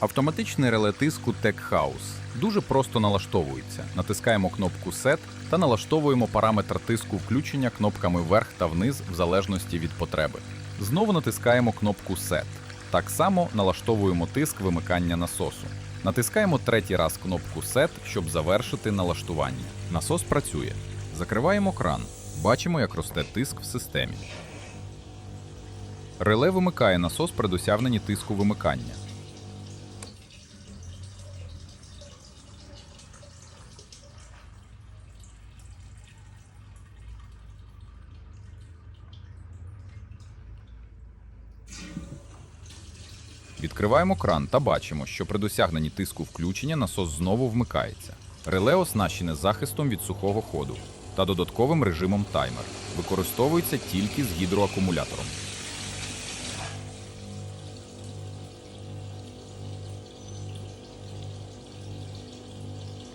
Автоматичний реле тиску Tech House дуже просто налаштовується. Натискаємо кнопку Set та налаштовуємо параметр тиску включення кнопками вверх та вниз в залежності від потреби. Знову натискаємо кнопку Set. Так само налаштовуємо тиск вимикання насосу. Натискаємо третій раз кнопку Set, щоб завершити налаштування. Насос працює. Закриваємо кран. Бачимо, як росте тиск в системі. Реле вимикає насос при досягненні тиску вимикання. Відкриваємо кран та бачимо, що при досягненні тиску включення насос знову вмикається. Реле оснащене захистом від сухого ходу та додатковим режимом таймер. Використовується тільки з гідроакумулятором.